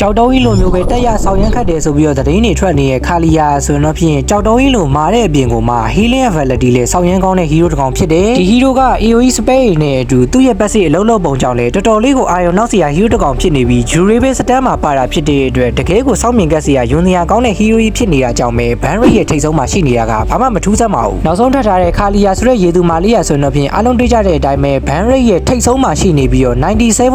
ကြောက်တော်ကြီးလိုမျိုးပဲတက်ရဆောင်ရမ်းခတ်တယ်ဆိုပြီးတော့သတင်းတွေထွက်နေတဲ့ခါလီယာဆိုရင်တော့ဖြင့်ကြောက်တော်ကြီးလိုမာတဲ့အပြင်ကိုမှ healing ability လေးဆောင်ရမ်းကောင်းတဲ့ hero တစ်ကောင်ဖြစ်တယ်ဒီ hero က AoE space နဲ့အတူသူ့ရဲ့ passive အလုံးလုံးပုံကြောင့်လေတော်တော်လေးကိုအာရုံနောက်စရာ hero တစ်ကောင်ဖြစ်နေပြီး durable stat မှာပါတာဖြစ်တဲ့အတွက်တကယ်ကိုစောင့်မြင်ကက်စရာယွန်စရာကောင်းတဲ့ hero ကြီးဖြစ်နေတာကြောင့်ပဲ ban rate ရဲ့ထိပ်ဆုံးမှာရှိနေတာကဘာမှမထူးဆန်းပါဘူးနောက်ဆုံးထပ်ထားတဲ့ခါလီယာဆိုတဲ့ရေသူမာလီယာဆိုရင်တော့ဖြင့်အားလုံးတွေ့ကြတဲ့အတိုင်းပဲ ban rate ရဲ့ထိပ်ဆုံးမှာရှိနေပြီးတော့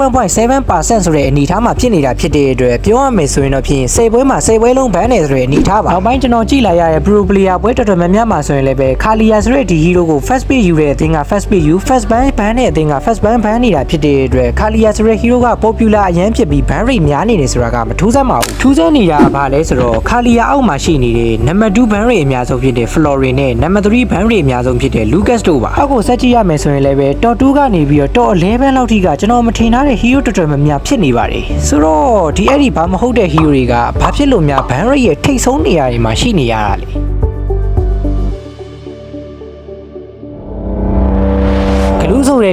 97.7%ဆိုတဲ့အနေအထားမှာဖြစ်နေတာဖြစ်တဲ့အတွက်ပြောရမယ်ဆိုရင်တော့ဖြင့်စေပွဲမှာစေပွဲလုံးဘန်းနေဆိုတဲ့အနေအထားပါနောက်ပိုင်းကျွန်တော်ကြည့်လိုက်ရတဲ့ pro player ပွဲတော်တော်များများမှာဆိုရင်လည်းပဲခါလီယာဆိုတဲ့ဒီ hero ကို first pick ယူတဲ့အသင်းက first pick ယူ first ban ဘန်းတဲ့အသင်းက first ban ဘန်းနေတာဖြစ်တဲ့အတွက်ခါလီယာဆိုတဲ့ hero က popular အရန်ဖြစ်ပြီး ban rate များနေတယ်ဆိုတာကမထူးဆန်းပါဘူးထူးဆန်းနေတာကဘာလဲဆိုတော့ခါလီယာအောက်မှာရှိနေတဲ့နံပါတ်2 ban rate အများဆုံးဖြစ်တဲ့ Florin နဲ့နံပါတ်3 ban rate အများဆုံးဖြစ်တဲ့ Lucas တို့ပါအောက်ကိုဆက်ကြည့်ရမယ်ဆိုရင်လည်းပဲ top 2ကနေပြီးတော့ top 11လောက်ထိကကျွန်တော်မထင်ထားတဲ့ hero တော်တော်များများဖြစ်နေပါတယ်ဆိုတော့ဒီအဲ့ဒီဘာမဟုတ်တဲ့ hero တွေကဘာဖြစ်လို့များ ban rate ရဲ့ထိတ်ဆုံးနေရာတွေမှာရှိနေရတာလဲ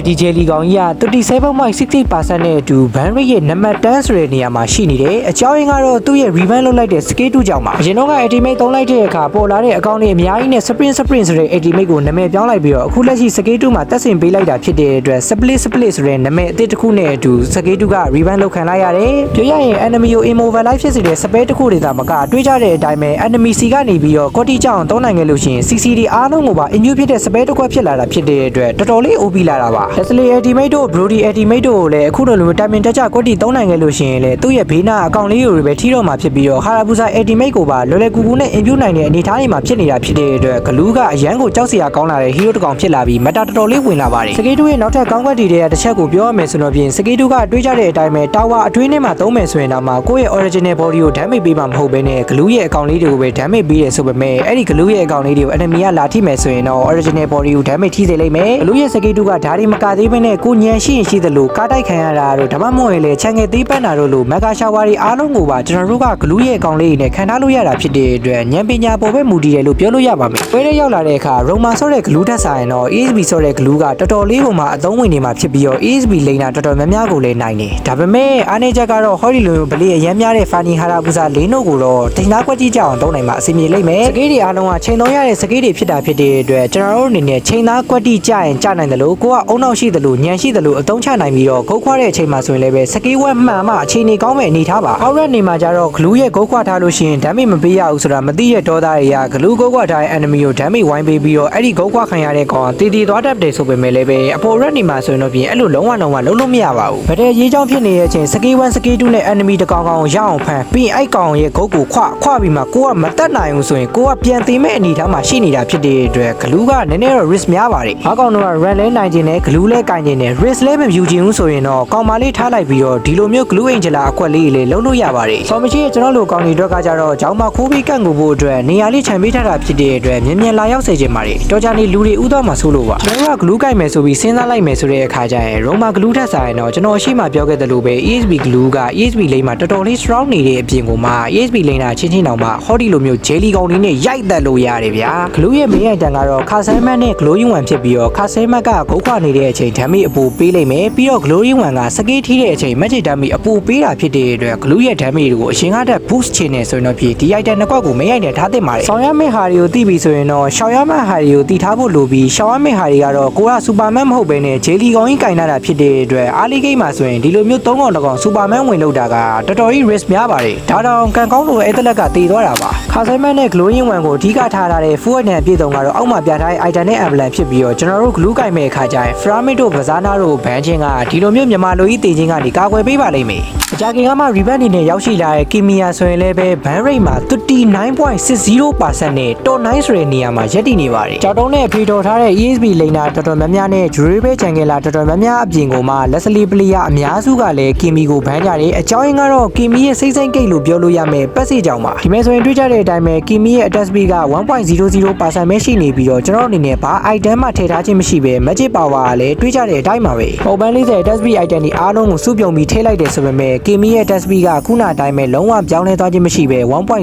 တဲ့ DJ လီကောင်ကြီးက37.60%နဲ့အတူ ban rate ရဲ့နံပါတ်10ဆိုတဲ့နေရာမှာရှိနေတယ်အကြောင်းရင်းကတော့သူ့ရဲ့ revamp လုပ်လိုက်တဲ့ scale 2ကြောင့်ပါအရင်တော့က ultimate သုံးလိုက်တဲ့အခါပေါ်လာတဲ့အကောင့်တွေအများကြီးနဲ့ sprint sprint ဆိုတဲ့ ultimate ကိုနာမည်ပြောင်းလိုက်ပြီးတော့အခုလက်ရှိ scale 2မှာတက်ဆင်ပေးလိုက်တာဖြစ်တဲ့အတွက် split split ဆိုတဲ့နာမည်အသစ်တစ်ခုနဲ့အတူ scale 2က revamp လုပ်ခံလိုက်ရတယ်ပြောရရင် enemy ကို immobilize ဖြစ်စေတဲ့ spell တစ်ခုတွေသာမကတွေးကြတဲ့အတိုင်းပဲ enemy စီကနေပြီးတော့ quality ကြောင့်သုံးနိုင်ခဲ့လို့ရှိရင် CCD အားလုံးကိုပါ immune ဖြစ်တဲ့ spell တစ်ခွက်ဖြစ်လာတာဖြစ်တဲ့အတွက်တော်တော်လေး OP လာတာပါ Leslie ultimate တို့ Brody ultimate တို့ကိုလည်းအခုလိုလို timing တက်ကြ quality သုံးနိုင်ခဲ့လို့ရှိရင်လေသူ့ရဲ့ဘေးနာအကောင့်လေးတွေပဲထိတော့မှာဖြစ်ပြီးတော့ Harabusa ultimate ကိုပါလွယ်လွယ်ကူကူနဲ့ immune နိုင်တဲ့အနေအထားတွေမှာဖြစ်နေတာဖြစ်တဲ့အတွက်ဂလူးကအရန်ကိုကြောက်စရာကောင်းလာတဲ့ hero တစ်ကောင်ဖြစ်လာပြီး meta တော်တော်လေးဝင်လာပါတယ်စကေတူရဲ့နောက်ထပ်ကောင်းကွက်တွေတဲ့တစ်ချက်ကိုပြောရမယ်ဆိုတော့ပြင်စကေတူကတွေးကြတဲ့အတိုင်းပဲ tower အတွင်းထဲမှာသုံးမယ်ဆိုရင်တော့မှကိုယ့်ရဲ့ original body ကို damage ပေးမှာမဟုတ်ဘဲနဲ့ဂလူးရဲ့အကောင့်လေးတွေကိုပဲ damage ပေးတယ်ဆိုပေမဲ့အဲ့ဒီဂလူးရဲ့အကောင့်လေးတွေကို enemy ကလာထိမယ်ဆိုရင်တော့ original body ကို damage ထိစေလိမ့်မယ်ဂလူးရဲ့စကေတူကဓာတ်တွေမကသေးဘဲနဲ့ကိုညံရှိရင်ရှိသလိုကားတိုက်ခံရတာတို့ဓမ္မမဟုတ်ရင်လည်းချန်ငယ်သေးပန်းတာတို့လိုမက်ဂါရှာဝါတွေအားလုံးကိုပါကျွန်တော်တို့ကဂလူးရဲ့အကောင့်လေးတွေနဲ့ခံထားလို့ရတာဖြစ်တဲ့အတွက်ဉာဏ်ပညာပေါ်ပဲမူတည်တယ်လို့ပြောလို့ရပါမယ်ပွဲထဲရောက်လာတဲ့အခါရိုမာဆိုတဲ့ဂလူးထက်ဆိုင်တော့ ESB ဆိုတဲ့ဂလူးကတော်တော်လေးပုံမှာအသုံးဝင်နေမှာဖြစ်ပြီးတော့ ESB လိန်တာတော်တော်များများကိုလည်းနိုင်တယ်ဒါပေမဲ့အားနေချက်ကတော့ဟော်ဒီလိုမျိုးဗလေးအရန်များတဲ့ဖာနီဟာရာပူစာလင်းတို့ကိုတော့တင်သားကွက်ကြီးကြအောင်သုံးနိုင်မှာအဆင်ပြေလိမ့်မယ်စကေးတွေအားလုံးကချိန်သုံးရတဲ့စကေးတွေဖြစ်တာဖြစ်တဲ့အတွက်ကျွန်တော်တို့အနေနဲ့ချိန်သားကွက်ကြီးကြရင်ကြနိုင်တယ်လို့ကိုကအုံနောက်ရှိတယ်လို့ညံရှိတယ်လို့အသုံးချနိုင်ပြီးတော့ဂုတ်ခွားတဲ့အချိန်မှာဆိုရင်လည်းပဲစကေးဝက်မှန်မှအခြေအနေကောင်းမဲ့အနေထားပါအောက်ရက်နေမှာကျတော့ဂလူးရဲ့ဂုတ်ခွားထားလို့ရှိရင်ဓာတ်မပေးရဘူးဆိုတာမသိတဲ့ဒေါသတွေကဂလူးဂုတ်ခွားထားတဲ့ enemy ကိုဓာတ်ဝိုင်းပေးပြီးတော့အဲ့ဒီဂုတ်ခွားခံရတဲ့ကောင်တည်တည်သွားတတ်တယ်ဆိုပေမဲ့လည်းပဲအပေါ်ရက်နေမှာဆိုရင်တော့ပြင်အဲ့လိုလုံးဝလုံးဝလုံးလို့မရပါဘူးဗတဲ့ရေးချောင်းဖြစ်နေတဲ့အချိန်စကေး1စကေး2နဲ့ enemy တကောင်ကောင်ရအောင်ဖမ်းပြီးရင်အဲ့ကောင်ရဲ့ဂုတ်ကိုခွခွပြီးမှကိုကမတက်နိုင်ဘူးဆိုရင်ကိုကပြန်သိမဲ့အနေထားမှာရှိနေတာဖြစ်တဲ့အတွက်ဂလူးကနည်းနည်းတော့ risk များပါတယ်ဘာကောင်တော့ run လဲနိုင်ခြင်းနဲ့ဂလူးလဲကင်ခြင်းနဲ့ risk လဲမယူခြင်းဘူးဆိုရင်တော့ကောင်မလေးထားလိုက်ပြီးတော့ဒီလိုမျိုး glue angel အကွက်လေးလေးလုံးလို့ရပါတယ်ဆော်မရှိရဲ့ကျွန်တော်တို့ကောင်တွေအတွက်ကကြတော့ကျောင်းမှာခိုးပြီးကန့်ကိုဖို့အတွက်နေရာလေးခြံပေးထားတာဖြစ်တဲ့အတွက်မြင်မြန်လာရောက်စေခြင်းပါတယ်တော်ကြနေလူတွေဥသောမှာဆိုးလို့ပါကျွန်တော်က glue ကင်မယ်ဆိုပြီးစဉ်းစားလိုက်မယ်ဆိုတဲ့အခါကျရင် Roma glue ထက်ဆိုင်တော့ကျွန်တော်အရှိမပြောခဲ့သလိုပဲ ESB glue က ESB လိမ့်မှာတော်တော်လေး strong နေတဲ့အပြင်ကိုမှ ESB လိမ့်တာချင်းချင်းတောင်မှဟောဒီလိုမျိုး jelly ကောင်လေးနဲ့ရိုက်တက်လို့ရတယ်ဗျာ glue ရဲ့ main item ကတော့ခါဆဲမတ်နဲ့ glowing one ဖြစ်ပြီးတော့ခါဆဲမတ်ကဂုတ်ခွနေတဲ့အချိန် damage အပူပေးလိုက်မယ်ပြီးတော့ glowing one ကစကေးထိတဲ့အချိန် magic damage အပူပေးတာဖြစ်တဲ့အတွက် glue ရဲ့ damage ကိုအရင်ကတည်းက boost ချင်နေဆိုရင်တော့ဖြစ်ဒီ item နှစ်ခွက်ကို main item ထားသင့်ပါတယ်ဆောင်ရမယ့်ဟာတွေကိုသိပြီဆိုရင်တော့ရှောင်ရမယ့်ဟာတွေကိုတည်ထားဖို့လိုပြီးရှောင်ရမယ့်ဟာတွေကတော့ကိုကစူပါမန်မဟုတ်ဘဲနဲ့ jelly ကောင်ကြီးကင်လာတာဖြစ်တဲ့အတွက်အားလေးဂိမ်းမှာဆိုရင်ဒီလိုမျိုးသုံးကောင်တစ်ကောင်စူပါမန်ဝင်လောက်တာကတော်တော်ကြီး risk များပါတယ်ဒါတောင်ကန်ကောင်းလို့အဲ့တလက်ကတည်သွားတာပါခါဆိုင်မန်နဲ့ glowing one ကိုအဓိကထားထားတဲ့ full item ပြည့်စုံကတော့အောက်မှာပြထားတဲ့ item နဲ့ avalanche ဖြစ်ပြီးတော့ကျွန်တော်တို့ glue ကင်မဲ့အခါကျရင် framit တို့ bazana တို့ဘန်ချင်းကဒီလိုမျိုးမြန်မာလူကြီးတည်ခြင်းကနေကာကွယ်ပေးပါလိမ့်မယ်အကြခင်ကမှ reband အနေနဲ့ရောက်ရှိလာတဲ့ Kimia ဆိုရင်လည်းပဲ ban rate မှာ39.60%နဲ့ top 9ဆိုတဲ့နေရာမှာရပ်တည်နေပါတယ်။ကြောက်တုံးနဲ့ဖေတော်ထားတဲ့ ESB လိန်နာတော်တော်များများနဲ့ durable channel လာတော်တော်များများအပြင်ကိုမှ Leslie player အများစုကလည်း Kimi ကိုဘန်းကြတယ်။အကြောင်းရင်းကတော့ Kimi ရဲ့စိတ်စိတ်ကိတ်လို့ပြောလို့ရမယ်ပတ်စီကြောင်ပါ။ဒီမဲ့ဆိုရင်တွေ့ကြတဲ့အတိုင်းပဲ Kimi ရဲ့ attack speed က1.00%ပဲရှိနေပြီးတော့ကျွန်တော်အနေနဲ့ဘာ item မှထည့်ထားခြင်းမရှိပဲ magic power ကလလည်းတွေးကြတဲ့အတိုင်းပါပဲပုံပန်း40 test speed item ဒီအားလုံးကိုစုပြုံပြီးထိလိုက်တယ်ဆိုပေမဲ့ Kimi ရဲ့ test speed ကခုနအတိုင်းပဲလုံးဝပြောင်းလဲသွားခြင်းမရှိပဲ1.00%ပဲ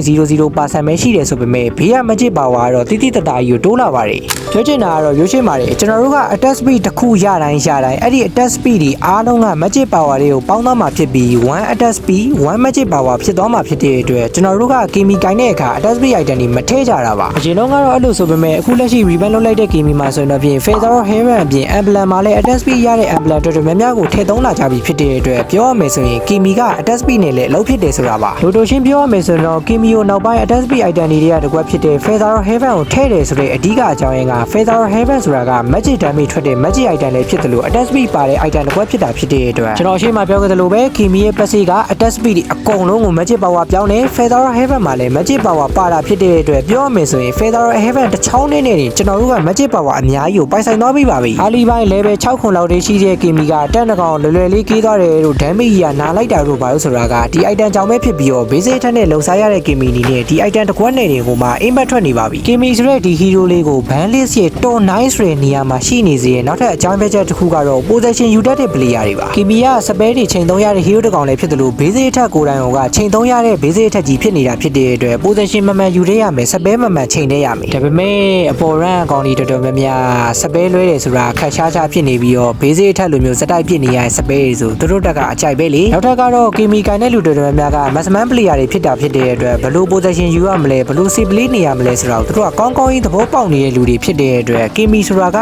ရှိတယ်ဆိုပေမဲ့ဘေးကမကြည့်ပါဝါကတော့တိတိတတကြီးကိုတိုးလာပါတယ်ပြောချင်တာကတော့ရွေးချယ်ပါတယ်ကျွန်တော်တို့က attack speed တစ်ခုရတိုင်းရတိုင်းအဲ့ဒီ attack speed ဒီအားလုံးက magic power တွေကိုပေါင်းသွားမှာဖြစ်ပြီး1 attack speed 1 magic power ဖြစ်သွားမှာဖြစ်တဲ့အတွက်ကျွန်တော်တို့က Kimi ကိုင်းတဲ့အခါ attack speed item တွေမထည့်ကြတာပါအရင်တော့ကတော့အဲ့လိုဆိုပေမဲ့အခုလက်ရှိ revamp လုပ်လိုက်တဲ့ Kimi မှာဆိုရင်တော့ပြင် Feather of Heaven အပြင် Emblem မှာလည်း attack speed ရတဲ့ Emblem တော်တော်များများကိုထည့်သုံးလာကြပြီဖြစ်တဲ့အတွက်ပြောရမယ်ဆိုရင် Kimi က attack speed နဲ့လည်းအလုပ်ဖြစ်တယ်ဆိုတာပါလိုတိုရှင်းပြောရမယ်ဆိုရင်တော့ Kimi ကိုနောက်ပိုင်း attack speed item တွေကတကွက်ဖြစ်တဲ့ Feather of Heaven ကိုထည့်တယ်ဆိုတဲ့အဓိကအကြောင်းရင်းက Feather of Heaven ဆိုတာက magic damage ထွက်တဲ့ magic item လေးဖြစ်တယ်လို့ attack speed ပါတဲ့ item တကွက်ဖြစ်တာဖြစ်တဲ့အတွက်ကျွန်တော်အရှိမပြောခဲ့သလိုပဲ Kimi ရဲ့ passive က attack speed ဒီအကုန်လုံးကို magic power ပြောင်းနေ Feather of Heaven မှာလည်း magic power ပါတာဖြစ်တဲ့အတွက်ပြောရမယ်ဆိုရင် Feather of Heaven တစ်ချောင်းနဲ့နေကျွန်တော်တို့က magic power အများကြီးကိုပိုင်ဆိုင်သွားပြီပါပြီ။ Ali ပိုင်း level 6ခုလောက်တည်းရှိတဲ့ Kimi ကတက်နှကောင်လွယ်လွယ်လေးကေးသွားတယ်လို့ damage ကြီးကနာလိုက်တာလို့ပါလို့ဆိုတာကဒီ item ကြောင့်ပဲဖြစ်ပြီးတော့ basic ထက်နဲ့လုံစားရတဲ့ Kimi အနေနဲ့ဒီ item တစ်ခွက်နဲ့တွေကိုမှ impact ထွက်နေပါပြီ။ Kimi ဆိုတဲ့ဒီ hero လေးကို ban list ရဲ့ top 9ဆိုတဲ့နေရာမှာရှိနေစေရဲ့နောက်ထပ်အကြောင်းပြချက်တစ်ခုကတော့ possession ယူတတ်တဲ့ player တွေပါ။ Kimi ကစပယ်တွေချိန်သုံးရတဲ့ hero တစ်ကောင်လည်းဖြစ်တယ်လို့ basic ထက်ကိုယ်တိုင်ကချိန်သုံးရတဲ့ basic ထက်ကြီးဖြစ်နေတာဖြစ်တဲ့အတွက် possession မှန်မှန်ယူရရမယ်စပယ်မှန်မှန်ချိန်နေရမယ်ဒါပေမဲ့အပေါ် rank အကောင်တွေတော်တော်များများစပယ်လွဲတယ်ဆိုတာခက်ရှားရှားဖြစ်နေပြီးတော့ basic ထက်လိုမျိုးစတိုက်ဖြစ်နေရတဲ့စပယ်တွေဆိုသူတို့တက်ကအကြိုက်ပဲလေနောက်ထပ်ကတော့ Kimi ကန်တဲ့လူတော်တော်များများက maximum player တွေဖြစ်တာဖြစ်တဲ့အတွက်ဘယ်လို possession ယူရမလဲဘယ်လို save play နေရမလဲဆိုတော့သူတို့ကကောင်းကောင်းကြီးသဘောပေါက်နေတဲ့လူတွေဖြစ်တဲ့အတွက် Kimi ဆိုတာက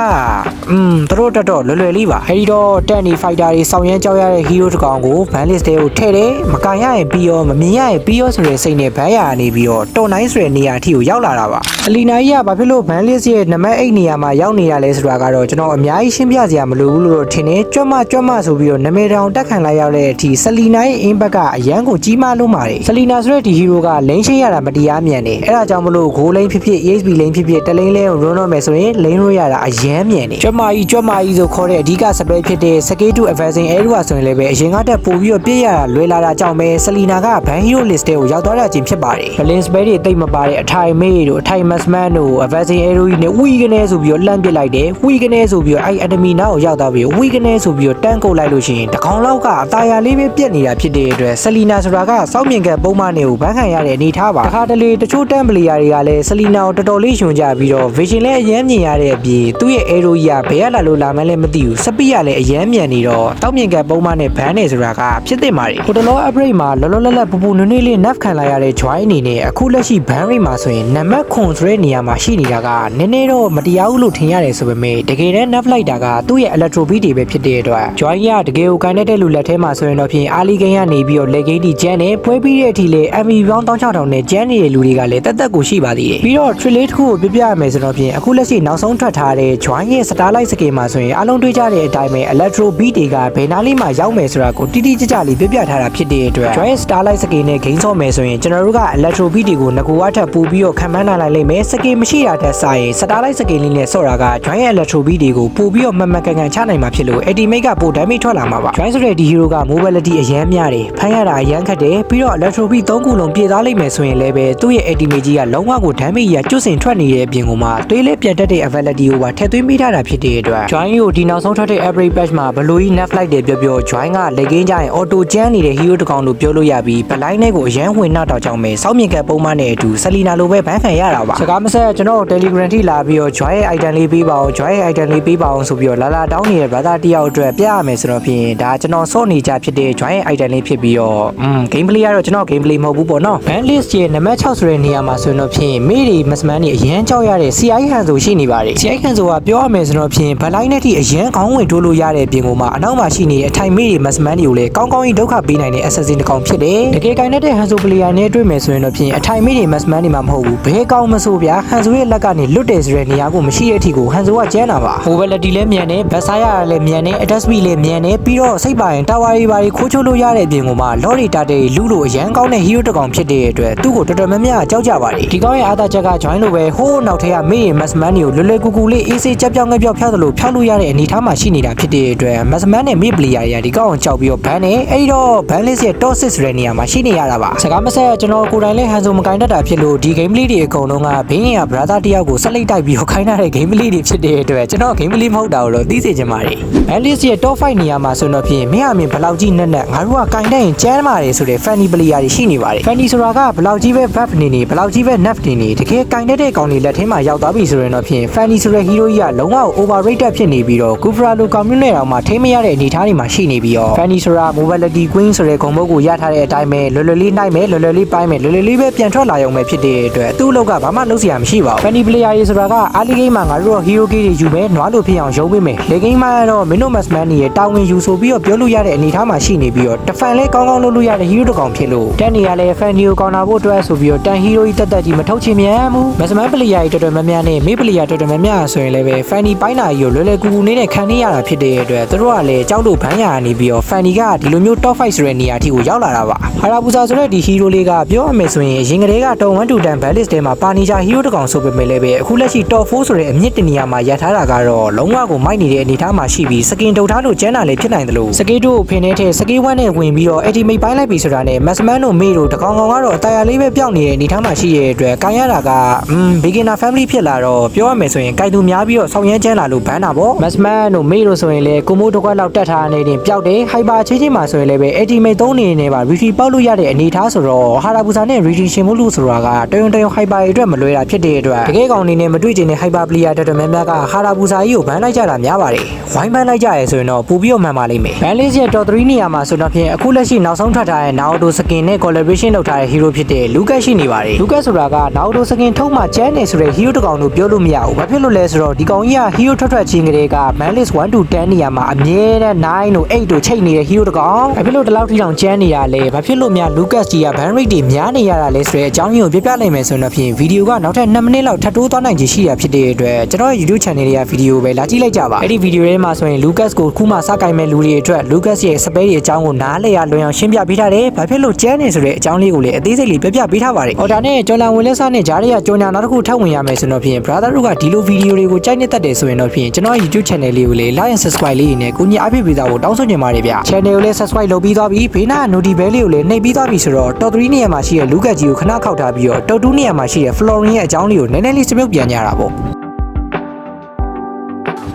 อืมသူတို့တက်တော့လွယ်လွယ်လေးပါအဲဒီတော့တက်နေ fighter တွေစောင်းရမ်းကြောက်ရတဲ့ hero တစ်ကောင်ကို ban list တွေကိုထည့်တယ်မကန်ရရင်ပြီးရောမမြင်ရရင်ပြီးရောဆိုတဲ့စိတ်နဲ့ဘန်ရနေပြီးတော့တော်နိုင်ဆိုတဲ့နေရာအထိကိုရောက်လာတာပါအလီနာကြီးကဘာဖြစ်လို့ ban list ရဲ့နံပါတ်8နေရာမှာရောက်နေရလဲဆိုတာကတော့ကျွန်တော်အများကြီးရှင်းပြစရာမလိုဘူးလို့တော့ထင်တယ်ကြွတ်မကြွတ်မဆိုပြီးတော့နာမည်တောင်တက်ခံလိုက်ရတဲ့အထိဆလီနာရဲ့ impact ကအရန်ကိုကြီးမားလို့ပါတယ်ဆလီနာဆိုတဲ့ဒီ hero ကလိန်ရှင်းရတာမတရားမြန်တယ်အဲ့ဒါကြောင့်မလို့ဂိုးလိန်ဖြစ်ဖြစ် EXP လိန်ဖြစ်ဖြစ်တလိန်လဲကို run တော့မယ်ဆိုရင်လိန်လို့ရတာအရန်မြန်တယ်ကြွတ်မကြီးကြွတ်မကြီးဆိုခေါ်တဲ့အဓိကစပယ်ဖြစ်တဲ့ Skate to Advancing Area ဆိုရင်လည်းပဲအရင်ကတက်ပို့ပြီးတော့ပြည့်ရတာလွယ်လာတာကြောင့်ပဲဆလီနာက ban hero list တွေကိုရောက်သွားတာချင်းဖြစ်ပါတယ်ဘလင်းစပယ်တွေတိတ်မပါတဲ့အထိုင်မေးတို့အထိုင်မတ်စမန်တို့ Advancing Area နဲ့ဝီကနေဆိုပြီးတော့လှမ်းပစ်လိုက်တယ်ဝီကနေဆိုပြီးတော့အဲ့ enemy နားကိုရောက်သွားပြီးဝီကနေဆိုပြီးတော့တန်းကုတ်လိုက်လို့ရှိရင်တကောင်လောက်ကအသာယာလေးပဲပြက်နေတာဖြစ်တဲ့အတွက်ဆလီနာဆိုတာကစောက်မြင်ကပုံမှန်တွေကိုဘန်းခံရတဲ့အနေထားပါတခါတလေတချို့တန်ပလီယာတွေကလည်းဆလီနာကိုတော်တော်လေးယွန်ကြပြီးတော့ vision လည်းအရန်မြင်ရတဲ့အပြင်သူ့ရဲ့ arrow ကြီးကဘယ်ရလာလို့လာမှန်းလည်းမသိဘူးစပီးကလည်းအရန်မြန်နေတော့တောက်မြင်ကပုံမှန်နဲ့ဘန်းနေဆိုတာကဖြစ်တင်ပါတယ်ဟိုတလော upgrade မှာလောလောလတ်လတ်ပူပူနွေ့နွေ့လေး nerf ခံလိုက်ရတဲ့ join အနေနဲ့အခုလက်ရှိ ban rate မှာဆိုရင်နံပါတ်ခွန်ဆိုတဲ့နေရာမှာရှိနေတာကနည်းနည်းတော့မတရားဘူးလို့ထင်ရတယ်ဆိုပေမဲ့တကယ်တမ်း nerf လိုက်တာကသူ့ရဲ့ electro beat တွေပဲဖြစ်တဲ့အတွက် join ကတကယ်ကိုကန်တဲ့လူလက်ထဲမှာဆိုရင်တော့ဖြင့်အာလီဂိမ်းကနေပြီးတော့ leg gate တီကျန်းနဲ့ပွဲပြီးတဲ့အထိလေ MV ပေါင်း16000နဲ့ကျန်းနေတဲ့လူတွေကလည်းတက်တက်ကိုရှိပါသေးတယ်ပြီးတော့ trailer တစ်ခုကိုပြပြရမယ်ဆိုတော့ဖြင့်အခုလက်ရှိနောက်ဆုံးထွက်ထားတဲ့ join ရဲ့ starlight skin မှာဆိုရင်အလုံးတွေးကြတဲ့အတိုင်းပဲ electro beat တွေကဘယ်နားလေးမှာရောက်မယ်ဆိုတာကိုတိတိကျကျလေးပြပြထားတာဖြစ်တဲ့အတွက် join ရဲ့ starlight skin နဲ့ gain ဆော့မယ်ဆိုရင်ကျွန်တော်တို့က electro beat တွေကိုငကိုအထက်ပို့ပြီးတော့ခံမှန်းနိုင်လိုက်မယ် skin မရှိတာတက်စားရင် starlight skin လေးနဲ့ဆော့တာက join ရဲ့ electro beat တွေကိုပို့ပြီးတော့မှန်မှန်ကန်ကန်ချနိုင်မှာဖြစ်လို့ ultimate ကပို damage ထွက်လာမှာပါ join ဆိုတဲ့ဒီ hero က mobility အရန်များတယ်ဖမ်းရတာအရန်ခက်တယ်ပြီးတော့ electro beat 3ခုလုံးပြည့်သားလိမ့်မယ်ဆိုရင်လည်းပဲသူ့ရဲ့ ultimate ကြီးကလုံးဝကို damage ကြီးကကျွတ်စင်ထွက်နေတဲ့အပြင်ကိုမှတွေးလေးပြန်တက်တဲ့ ability ကိုပါထည့်သွင်းမိထားတာဖြစ်တဲ့အတွက် join ကိုဒီနောက်ဆုံးထွက်တဲ့ average patch မှာဘလို့ကြီး nerf လိုက်တယ်ပြောပြော join က leg game ကြရင် auto ကျန်းနေတဲ့ hero တစ်ကောင်လို့ပြောလို့ရပြီးဗလိုင်းနဲ့ကိုအရန်ဝင်နောက်တော့ကြောင်းပဲစောက်မြင်ကပုံမှန်နဲ့အတူဆလီနာလိုပဲဘန်းခံရတာပါစကားမဆက်ကျွန်တော် telegram ထိလာပြီးတော့ join ရဲ့ item လေးပေးပါအောင် join ရဲ့ item လေးပေးပါအောင်ဆိုပြီးတော့လာလာတောင်းနေတဲ့ brother တယောက်အတွက်ပြရမယ်ဆိုတော့ဖြင့်ဒါကျွန်တော်စော့နေကြဖြစ်တဲ့ join ရဲ့ item လေးဖြစ်ပြီးတော့อืม gameplay ကတော့ကျွန်တော် gameplay မဟုတ်ဘူးပေါ့နော် ban list ရဲ့နံပါတ်6ဆိုတဲ့နေရာမှာဆိုရင်တော့ဖြင့်မိတွေမစမန်တွေအရန်ကြောက်ရတဲ့ CI ဟန်ဆိုရှိနေပါတယ် CI ဟန်ဆိုကပြောရမယ်ဆိုတော့ဖြင့်ဗလိုင်းနဲ့ထိအရန်ခေါင်းဝင်ထိုးလို့ရတဲ့ပြင်ကိုမှအနောက်မှာရှိနေတဲ့အထိုင်မိတွေမစမန်တွေကိုလည်းကောင်းကောင်းကြီးဒုက္ခပေးနိုင်တဲ့ assassin တစ်ကောင်ဖြစ်တယ်တကယ်ကိုင်းတဲ့ဟန်ဆို player နဲ့တွေ့မယ်ဆိုရင်တော့ဖြင့်အထိုင်မိတွေမစမန်တွေမှာမဟုတ်ဘူးဘဲကောင်းမဆိုးဗျာဟန်ဆိုရဲ့လက်ကနေလွတ်တယ်ဆိုတဲ့နေရာကိုမရှိတဲ့အထိကိုဟန်ဆိုကကျန်းတာပါ mobility လည်းမြန်တယ်ဘတ်ဆိုင်ရလည်းမြန်တယ် attack speed လည်းမြန်တယ်ပြီးတော့စိတ်ပါရင်တာဝါတွေပါတွေခိုးချိုးလို့ရတဲ့အပြင်ကိုမှလော်ရီတာတဲ့လူလိုအရန်ကောင်းတဲ့ hero တစ်ကောင်ဖြစ်တဲ့အတွက်သူ့ကိုတော်တော်များများကြောက်ကြပါတယ်ဒီကောင်ရဲ့အားသာချက်က join လို့ပဲဟိုးနောက်ထက်ကမေးရင် massman တွေကိုလွယ်လွယ်ကူကူလေး AC ကြက်ပြောင်းငက်ပြောင်းဖျောက်သလိုဖျောက်လို့ရတဲ့အနေအထားမှာရှိနေတာဖြစ်တဲ့အတွက် massman နဲ့ mid player တွေကဒီကောင်ကိုကြောက်ပြီးတော့ ban နဲ့အဲ့ဒီတော့ ban list ရဲ့ top 6ဆိုတဲ့နေရာမှာရှိနေရတာပါစကားမဆက်ကျွန်တော်ကိုယ်တိုင်လည်းဟန်ဆိုမကင်တတ်တာဖြစ်လို့ဒီ game play တွေအကုန်လုံးကဘင်းရ brother တယောက်ကိုဆက်လိုက်တိုက်ပြီးတော့ခိုင်းထားတဲ့ game play တွေဖြစ်တဲ့အတွက်ကျွန်တော် game play မဟုတ်တာကိုကိုတော့သိစေချင်ပါတယ်။ Alice ရဲ့ top 5နေရာမှာဆိုတော့ဖြင့်မင်းအမင်ဘယ်လောက်ကြီးနက်နက်ငါတို့ကကင်တဲ့ရင်ကျမ်းမာတယ်ဆိုတဲ့ Fanny player တွေရှိနေပါတယ်။ Fanny ဆိုတာကဘယ်လောက်ကြီးပဲ buff နေနေဘယ်လောက်ကြီးပဲ nerf နေနေတကယ်ကင်တဲ့တဲ့ကောင်တွေလက်ထဲမှာရောက်သွားပြီဆိုရင်တော့ဖြင့် Fanny ဆိုတဲ့ hero ကြီးကလုံးဝ overrated ဖြစ်နေပြီးတော့ Kufra လို community နဲ့တောင်မှထိမရတဲ့အနေအထားတွေမှာရှိနေပြီးတော့ Fanny ဆိုတာ mobility queen ဆိုတဲ့ဂုဏ်ပုဒ်ကိုရထားတဲ့အတိုင်းပဲလွယ်လွယ်လေးနိုင်မယ်လွယ်လွယ်လေးပိုင်းမယ်လွယ်လွယ်လေးပဲပြန်ထွက်လာရုံပဲဖြစ်တဲ့အတွက်သူ့အလောက်ကဘာမှလုပ်စရာမရှိပါဘူး Fanny player တွေဆိုတာကအားလီဂိမ်းမှာငါတို့တော့ hero ကြီးတွေယူမယ်နွားလိုဖြစ်အောင်ရုံးပေးမယ်လေဂိမ်းမှာတော့မင်းတို့ Masman တွေရဲ့တာဝန်ယူဆိုပြီးတော့ပြောလို့ရတဲ့အနေအထားမှာရှိနေပြီးတော့တဖန်လဲကောင်းကောင်းလုပ်လို့ရတဲ့ hero တစ်ကောင်ဖြစ်လို့တက်နေရလဲ Fanny ကိုကောင်းတာဖို့အတွက်ဆိုပြီးတော့တန် hero ကြီးတက်တက်ကြီးမထုတ်ချင်မြန်ဘူး Masman player တွေတော်တော်များများနဲ့မေး player တော်တော်များများဆိုရင်လည်းပဲ Fanny ပိုင်းနာကြီးကိုလွယ်လွယ်ကူကူနဲ့ခံနေရတာဖြစ်တဲ့အတွက်သူတို့ကလည်းကြောက်လို့ဘန်းရာနေပြီးတော့ Fanny ကဒီလိုမျိုး top 5ဆိုတဲ့နေရာအထိကိုရောက်လာတာပါဟာရာဘူဇာဆိုတဲ့ဒီ hero လေးကပြောရမယ်ဆိုရင်အရင်ကတည်းကတော်1 to 10 balance ထဲမှာပါနေကြ hero တစ်ကောင်ဆိုပေမဲ့လည်းပဲအခုလက်ရှိ top 4ဆိုတဲ့အမြင့်တနေရာမှာရထားတာကတော့လုံးဝကိုမိုက်နေတဲ့အနေအထားမှာရှိပြီးစကင်တုတ်ထားလို့ကျန်းတာလည်းဖြစ်နိုင်တယ်လို့စကေးတို့ကိုဖင်နေတဲ့စကေးဝမ်းနဲ့ဝင်ပြီးတော့ ultimate ပိုင်းလိုက်ပြီဆိုတာနဲ့ Maxman တို့မေတို့တကောင်ကောင်ကတော့အတရာလေးပဲပျောက်နေတဲ့အနေအထားမှာရှိတဲ့အတွက်ကိုင်ရတာကอืม beginner family ဖြစ်လာတော့ပြောရမယ်ဆိုရင်ကိုင်သူများပြီးတော့ဆောင်းရမ်းကျန်းလာလို့ဘန်းတာပေါ့ Maxman တို့မေတို့ဆိုရင်လည်းကိုမိုးတစ်ခွက်လောက်တက်ထားနေတင်ပျောက်တယ် hyper ချင်းချင်းမှာဆိုရင်လည်းပဲ ultimate သုံးနေနေပါ refill ပေါက်လို့ရတဲ့အနေအထားဆိုတော့ဟာရာဘူဇာနဲ့ reading ရှင်မှုလို့ဆိုတာကတယုံတယုံ hyper တွေအတွက်မလွဲတာဖြစ်တဲ့အတွက်တကယ်ကောင်နေနဲ့မတွေ့ချင်တဲ့ hyper player တော်တော်များများကဟာရာဘူဇာကြီးကိုဘန်းလိုက်ကြတာများပါတယ်ဝိုင်းဘန်းလိုက်ကြရဲဆိုရင်တော့ပူပြီးတော့မှန်ပါလိမ့်မယ် ban list ရဲ့ top 3နေရာမှာဆိုတော့ဖြင့်အခုလက်ရှိနောက်ဆုံးထွက်ထားတဲ့ Naruto skin နဲ့ collaboration လုပ်ထားတဲ့ hero ဖြစ်တဲ့ Lucas ရှိနေပါတယ် Lucas ဆိုတာက Naruto skin ထုတ်မှကျန်းနေဆိုတဲ့ hero တစ်ကောင်လို့ပြောလို့မရဘူးဘာဖြစ်လို့လဲဆိုတော့ဒီကောင်ကြီးက hero ထွက်ထွက်ချင်းကလေးက ban list 1 to 10နေရာမှာအမြဲတမ်း9တို့8တို့ချိန်နေတဲ့ hero တစ်ကောင်ဘာဖြစ်လို့ဒီလောက်ထိတောင်ကျန်းနေရလဲဘာဖြစ်လို့များ Lucas ကြီးက ban rate တွေများနေရတာလဲဆိုတဲ့အကြောင်းရင်းကိုပြပြနိုင်မယ်ဆိုတော့ဖြင့်ဗီဒီယိုကနောက်ထပ်2မိနစ်လောက်ထပ်တိုးသွားနိုင်ချေရှိတာဖြစ်တဲ့အတွက်ကျွန်တော်ရဲ့ YouTube channel တွေကဗီဒီယိုပဲလာကြည့်လိုက်ကြပါအဲ့ဒီဗီဒီယိုထဲမှာဆိုရင် Lucas ကိုခုမှစကင်မဲ့လူတွေအတွက် Lucas ရဲ့စပယ်ရဲ့အကြောင်းကိုနားလည်ရလွန်အောင်ရှင်းပြပေးထားတယ်။ဘာဖြစ်လို့ကျန်းနေဆိုတဲ့အကြောင်းလေးကိုလည်းအသေးစိတ်လေးပြပြပေးထားပါတယ်။အော်ဒါနဲ့ကျော်လန်ဝင်လက်စားနဲ့ဂျားတွေကကြော်ညာနောက်တစ်ခုထပ်ဝင်ရမယ်ဆိုတော့ဖြင့် brother တို့ကဒီလိုဗီဒီယိုတွေကိုကြိုက်နေတတ်တယ်ဆိုရင်တော့ဖြင့်ကျွန်တော် YouTube channel လေးကိုလည်း like and subscribe လေးနဲ့ကိုကြီးအပြည့်ပေးသားဖို့တောင်းဆိုချင်ပါတယ်ဗျ။ channel ကိုလည်း subscribe လုပ်ပြီးသွားပြီဘေးနား notify bell လေးကိုလည်းနှိပ်ပြီးသွားပြီဆိုတော့ top 3နေရာမှာရှိတဲ့ Lucas ကြီးကိုခဏခောက်ထားပြီးတော့ top 2နေရာမှာရှိတဲ့ Florin ရဲ့အကြောင်းလေးကိုနည်းနည်းလေးစမြုပ်ပြန်ကြတာပေါ့။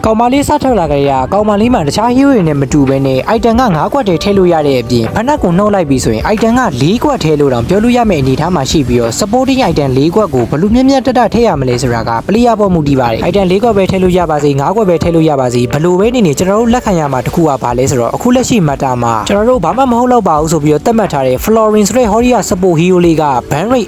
ကောင်မလေးစထွက်လာကြရကောင်မလေးမှာတခြား hero တွေနဲ့မတူဘဲနဲ့ item က9ကွက်တည်းထည့်လို့ရတဲ့အပြင်ဖနက်ကိုနှုတ်လိုက်ပြီးဆိုရင် item က4ကွက်ထည့်လို့တောင်ပြောလို့ရမယ့်အနေအထားမှာရှိပြီးတော့ supporting item 4ကွက်ကိုဘလို့မြက်မြက်တက်တက်ထည့်ရမလဲဆိုတာက player ပေါ်မူတည်ပါတယ် item 4ကွက်ပဲထည့်လို့ရပါစေ9ကွက်ပဲထည့်လို့ရပါစေဘလို့ပဲနေနေကျွန်တော်တို့လက်ခံရမှာတခုကဘာလဲဆိုတော့အခုလက်ရှိ meta မှာကျွန်တော်တို့ဘာမှမဟုတ်တော့ပါဘူးဆိုပြီးတော့သတ်မှတ်ထားတဲ့ Florin ဆိုတဲ့ Horia support hero လေးက ban rate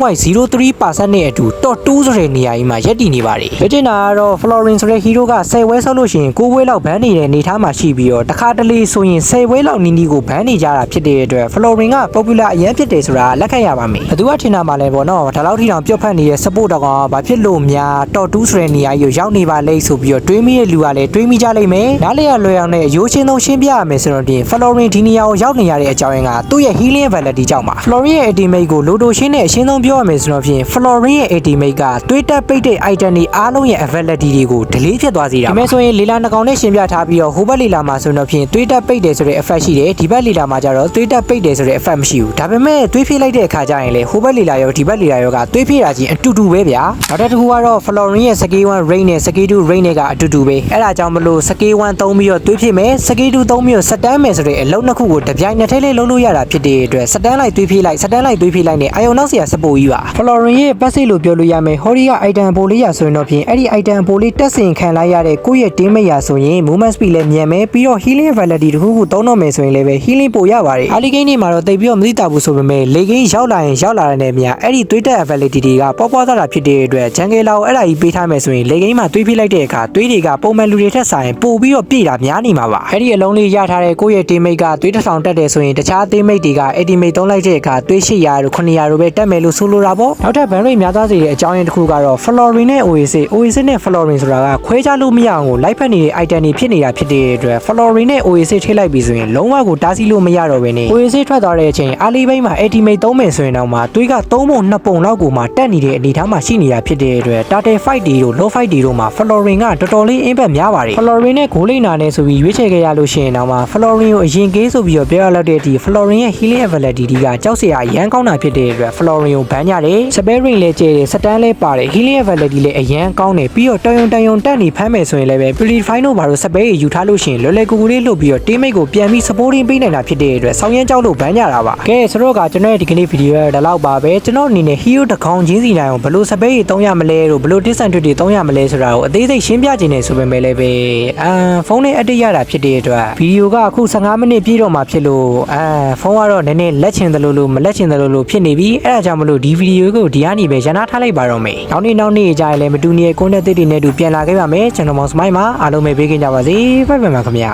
87.03%နဲ့အတူ top 2ဆိုတဲ့နေရာကြီးမှာရပ်တည်နေပါတယ်လက်ကျင်တာကတော့ Florin ဆိုတဲ့ hero က10ဝဲဆောက်လို့ရှိရင်9ဝဲလောက်ဘန်းနေတဲ့အနေထားမှာရှိပြီးတော့တခါတလေဆိုရင်10ဝဲလောက်နီးနီးကိုဘန်းနေကြတာဖြစ်တဲ့အတွက် Florin က popular အရင်ဖြစ်တယ်ဆိုတာလက်ခံရပါမယ်ဘသူကထင်တာမှလည်းပေါ့နော်ဒါလောက်ထိတောင်ပြုတ်ဖက်နေတဲ့ support တော့ကဘာဖြစ်လို့များ top 2ဆိုတဲ့နေရာကြီးကိုရောက်နေပါလိမ့်ဆိုပြီးတော့တွေးမိတဲ့လူကလည်းတွေးမိကြလိမ့်မယ်နားလေရလွယ်အောင်နဲ့ရိုးချင်းဆုံးရှင်းပြရမယ်ဆိုတော့ပြင် Florin ဒီနေရာကိုရောက်နေရတဲ့အကြောင်းရင်းကသူ့ရဲ့ healing ability ကြောင့်ပါ Florin ရဲ့ ultimate ကိုလိုတိုရှင်းနဲ့အရှင်းဆုံးပြောရမယ်ဆိုတော့ပြင် Florin ရဲ့ ultimate ကတွေးတက်ပိတ်တဲ့ item တွေအားလုံးရဲ့ ability တွေကို delay ဖြစ်သွားစေတာ။ဒါမဲ့ဆိုရင်လီလာနှကောင်နဲ့ရှင်ပြထားပြီးတော့ဟိုဘက်လီလာမှာဆိုတော့ဖြင့်သွေးတက်ပိတ်တယ်ဆိုတဲ့ effect ရှိတယ်ဒီဘက်လီလာမှာကျတော့သွေးတက်ပိတ်တယ်ဆိုတဲ့ effect မရှိဘူး။ဒါပေမဲ့သွေးဖိလိုက်တဲ့အခါကျရင်လေဟိုဘက်လီလာရောဒီဘက်လီလာရောကသွေးဖိတာချင်းအတူတူပဲဗျာ။နောက်တစ်ခုကတော့ Florin ရဲ့ Scale 1 Rain နဲ့ Scale 2 Rain တွေကအတူတူပဲ။အဲ့ဒါကြောင့်မလို့ Scale 1သုံးပြီးတော့သွေးဖိမယ် Scale 2သုံးပြီးတော့စတန်းမယ်ဆိုတဲ့အလုံးနှစ်ခုကိုတပြိုင်နက်တည်းလေးလုံးလို့ရတာဖြစ်တဲ့အတွက်စတန်းလိုက်သွေးဖိလိုက်စတန်းလိုက်သွေးဖိလိုက်နဲ့အာယုံနောက်စရာစပိုကြီးပါ။ Florin ရဲ့ passive လို့ပြောလို့ရမယ်။ Hori က item ပိုလေးရဆိုရင်တော့ဖြင့်အဲ့ဒီ item ပိုလေးတက်စင်ခံလိုက်ရတဲ့ကိုယ့်ရဲ့ team mate ရဆိုရင် movement speed လည်းမြန်မယ်ပြီးတော့ healing ability တခုခုသုံးတော့မယ်ဆိုရင်လည်းပဲ healing ပိုရပါတယ်။ early game တွေမှာတော့တိတ်ပြီးတော့မသိတာဘူးဆိုပေမဲ့ late game ရောက်လာရင်ရောက်လာတဲ့နေမြအဲ့ဒီသွေးတက် ability တွေကပေါ်ပေါ်သားတာဖြစ်တဲ့အတွက် jungle လာကိုအဲ့ဒါကြီးပေးထားမယ်ဆိုရင် late game မှာသွေးဖိလိုက်တဲ့အခါသွေးတွေကပုံမှန်လူတွေထက်ဆိုင်ပိုပြီးတော့ပြည့်တာများနေမှာပါ။အဲ့ဒီအလုံးလေးရထားတဲ့ကိုယ့်ရဲ့ teammate ကသွေးတစ်ဆောင်တက်တယ်ဆိုရင်တခြား teammate တွေက ultimate သုံးလိုက်တဲ့အခါသွေး800တို့900တို့ပဲတက်မယ်လို့ဆိုလိုတာပေါ့။နောက်ထပ် ban rate များသွားစေတဲ့အကြောင်းရင်းတစ်ခုကတော့ Florin နဲ့ Oasis Oasis နဲ့ Florin ဆိုတာကခွဲခြားလို့မရအောင်ကိုလိုက်ဖက်နေတဲ့ item တွေဖြစ်နေတာဖြစ်တဲ့အတွက် Florin နဲ့ Oasis ထိလိုက်ပြီဆိုရင်လုံးဝကိုတားဆီးလို့မရတော့ဘဲနဲ့ Oasis ထွက်သွားတဲ့အချိန်အားလေးဘိုင်းမှာ ultimate သုံးမယ်ဆိုရင်တော့မှသွေးက3ပုံ2ပုံလောက်ကိုမှတက်နေတဲ့အနေအထားမှာရှိနေတာဖြစ်တဲ့အတွက် Turtle Fight တွေတို့ Low Fight တွေတို့မှာ Florin ကတော်တော်လေး impact များပါတယ် Florin နဲ့ Gold Lane နဲ့ဆိုပြီးရွေးချယ်ခဲ့ရလို့ရှိရင်တော့မှ Florin ကိုအရင်ကေးဆိုပြီးတော့ပြောရလောက်တဲ့ဒီ Florin ရဲ့ healing ability ကကြောက်စရာအရန်ကောင်းတာဖြစ်တဲ့အတွက် Florin ကိုဘန်းကြတယ် Spare Ring လည်းကျဲတယ် Stun လည်းပါတယ် healing ability လည်းအရန်ကောင်းတယ်ပြီးတော့တယုံတယုံတက်နေဖမ်းမယ်မယ်ဆိုရင်လည်းပဲ Purify တို့ဘာလို့စပယ်ယူထားလို့ရှိရင်လွယ်လွယ်ကူကူလေးလှုပ်ပြီးတော့ teammate ကိုပြန်ပြီး supporting ပေးနိုင်တာဖြစ်တဲ့အတွက်ဆောင်းရမ်းကြောက်လို့ဘန်းကြတာပါကဲဆိုတော့ကကျွန်တော်ရဲ့ဒီကနေ့ဗီဒီယိုရတဲ့လောက်ပါပဲကျွန်တော်အနေနဲ့ hero တစ်ကောင်ချင်းစီနိုင်အောင်ဘယ်လို့စပယ်ကြီး300မလဲတို့ဘယ်လို့ disadvantage တွေ300မလဲဆိုတာကိုအသေးစိတ်ရှင်းပြခြင်းနေဆိုပေမဲ့လည်းပဲအာဖုန်းနဲ့အတိတ်ရတာဖြစ်တဲ့အတွက်ဗီဒီယိုကအခု15မိနစ်ပြည့်တော့မှဖြစ်လို့အာဖုန်းကတော့နည်းနည်းလက်ချင်တယ်လို့လို့မလက်ချင်တယ်လို့လို့ဖြစ်နေပြီအဲဒါကြောင့်မလို့ဒီဗီဒီယိုကိုဒီကနေပဲရန်နာထားလိုက်ပါတော့မယ်နောက်နေ့နောက်နေ့ကြာရင်လည်းမတူညီတဲ့ content တွေနဲ့တူပြန်လာခဲ့ပါမယ်ကျွန်တော်မောင်စမိုင်းပါအားလုံးပဲပေးခင်ကြပါစေဘိုင်ဘိုင်ပါခင်ဗျာ